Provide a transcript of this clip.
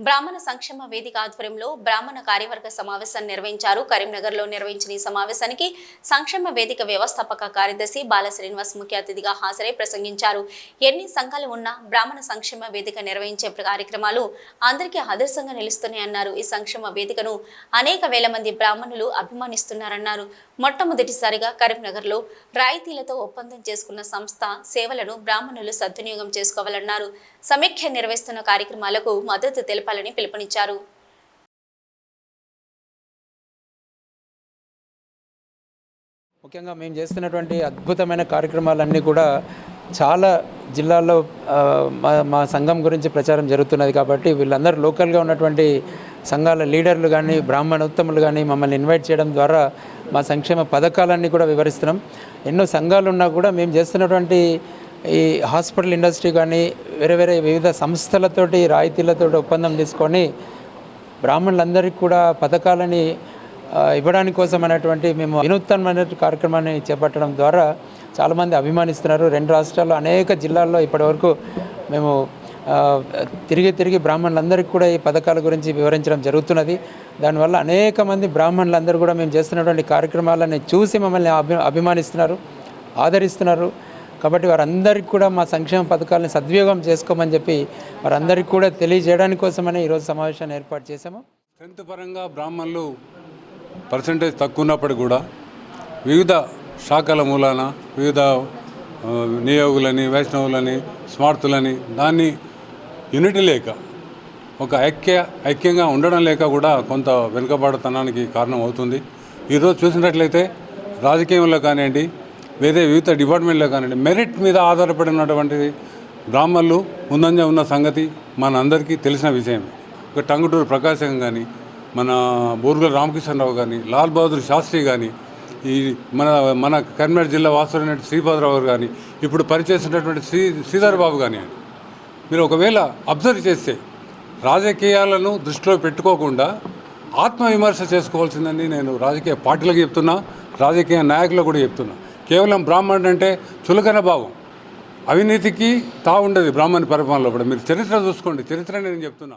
బ్రాహ్మణ సంక్షేమ వేదిక ఆధ్వర్యంలో బ్రాహ్మణ కార్యవర్గ సమావేశాన్ని నిర్వహించారు. కరీంనగర్లో నిర్వహించిన ఈ సమావేశానికి సంక్షేమ వేదిక వ్యవస్థాపక కార్యదర్శి బాల శ్రీనివాస్ ముఖ్య అతిథిగా హాజరై ప్రసంగించారు. ఎన్ని సంఘాలు ఉన్నా బ్రాహ్మణ సంక్షేమ వేదిక నిర్వహించే కార్యక్రమాలు అందరికీ ఆదర్శంగా నిలుస్తున్నాయన్నారు ఈ సంక్షేమ వేదికను అనేక వేల మంది బ్రాహ్మణులు అభిమానిస్తున్నారన్నారు. మొట్టమొదటిసారిగా కరీంనగర్లో రాయితీలతో ఒప్పందం చేసుకున్న సంస్థ సేవలను బ్రాహ్మణులు సద్వినియోగం చేసుకోవాలన్నారు. సమైక్య నిర్వహిస్తున్న కార్యక్రమాలకు మద్దతు తెలుపు తెలపాలని పిలుపునిచ్చారు. ముఖ్యంగా మేము చేస్తున్నటువంటి అద్భుతమైన కార్యక్రమాలన్నీ కూడా చాలా జిల్లాల్లో మా మా సంఘం గురించి ప్రచారం జరుగుతున్నది కాబట్టి వీళ్ళందరూ లోకల్గా ఉన్నటువంటి సంఘాల లీడర్లు కానీ బ్రాహ్మణోత్తములు కానీ మమ్మల్ని ఇన్వైట్ చేయడం ద్వారా మా సంక్షేమ పథకాలన్నీ కూడా వివరిస్తున్నాం. ఎన్నో సంఘాలు ఉన్నా కూడా మేము చేస్తున్నటువంటి ఈ హాస్పిటల్ ఇండస్ట్రీ కానీ వేరే వేరే వివిధ సంస్థలతోటి రాయితీలతోటి ఒప్పందం తీసుకొని బ్రాహ్మణులందరికీ కూడా పథకాలని ఇవ్వడానికి కోసం అనేటువంటి మేము వినూత్నమైన కార్యక్రమాన్ని చేపట్టడం ద్వారా చాలామంది అభిమానిస్తున్నారు. రెండు రాష్ట్రాల్లో అనేక జిల్లాల్లో ఇప్పటివరకు మేము తిరిగి తిరిగి బ్రాహ్మణులందరికీ కూడా ఈ పథకాల గురించి వివరించడం జరుగుతున్నది. దానివల్ల అనేక మంది బ్రాహ్మణులందరూ కూడా మేము చేస్తున్నటువంటి కార్యక్రమాలని చూసి మమ్మల్ని అభి అభిమానిస్తున్నారు ఆదరిస్తున్నారు. కాబట్టి వారందరికీ కూడా మా సంక్షేమ పథకాలను సద్వినియోగం చేసుకోమని చెప్పి వారందరికీ కూడా తెలియజేయడానికి కోసమని ఈరోజు సమావేశాన్ని ఏర్పాటు చేశాము. స్ట్రెంత్ పరంగా బ్రాహ్మణులు పర్సంటేజ్ తక్కువ ఉన్నప్పటికీ కూడా వివిధ శాఖల మూలాన వివిధ నియోగులని వైష్ణవులని స్మార్తులని దాన్ని యూనిటీ లేక ఒక ఐక్య ఐక్యంగా ఉండడం లేక కూడా కొంత వెనుకబాడుతనానికి కారణం అవుతుంది ఈరోజు చూసినట్లయితే రాజకీయంలో కానివ్వండి వేరే వివిధ డిపార్ట్మెంట్లో కానివ్వండి మెరిట్ మీద ఆధారపడినటువంటి బ్రాహ్మణులు ముందంజ ఉన్న సంగతి మన అందరికీ తెలిసిన విషయమే. ఒక టంగుటూరు ప్రకాశం కానీ మన బోర్గుల రామకృష్ణరావు కానీ లాల్ బహదూర్ శాస్త్రి కానీ ఈ మన మన కరీంనగర్ జిల్లా వాసులైన శ్రీపాదరావు గారు కానీ ఇప్పుడు పనిచేస్తున్నటువంటి శ్రీ శ్రీధర్ బాబు కానీ మీరు ఒకవేళ అబ్జర్వ్ చేస్తే రాజకీయాలను దృష్టిలో పెట్టుకోకుండా ఆత్మవిమర్శ చేసుకోవాల్సిందని నేను రాజకీయ పార్టీలకు చెప్తున్నా రాజకీయ నాయకులకు కూడా చెప్తున్నా. కేవలం బ్రాహ్మణుడు అంటే చులకన భావం. అవినీతికి తా ఉండదు బ్రాహ్మణ పరిపాలనలో కూడా. మీరు చరిత్ర చూసుకోండి. చరిత్ర నేను చెప్తున్నా.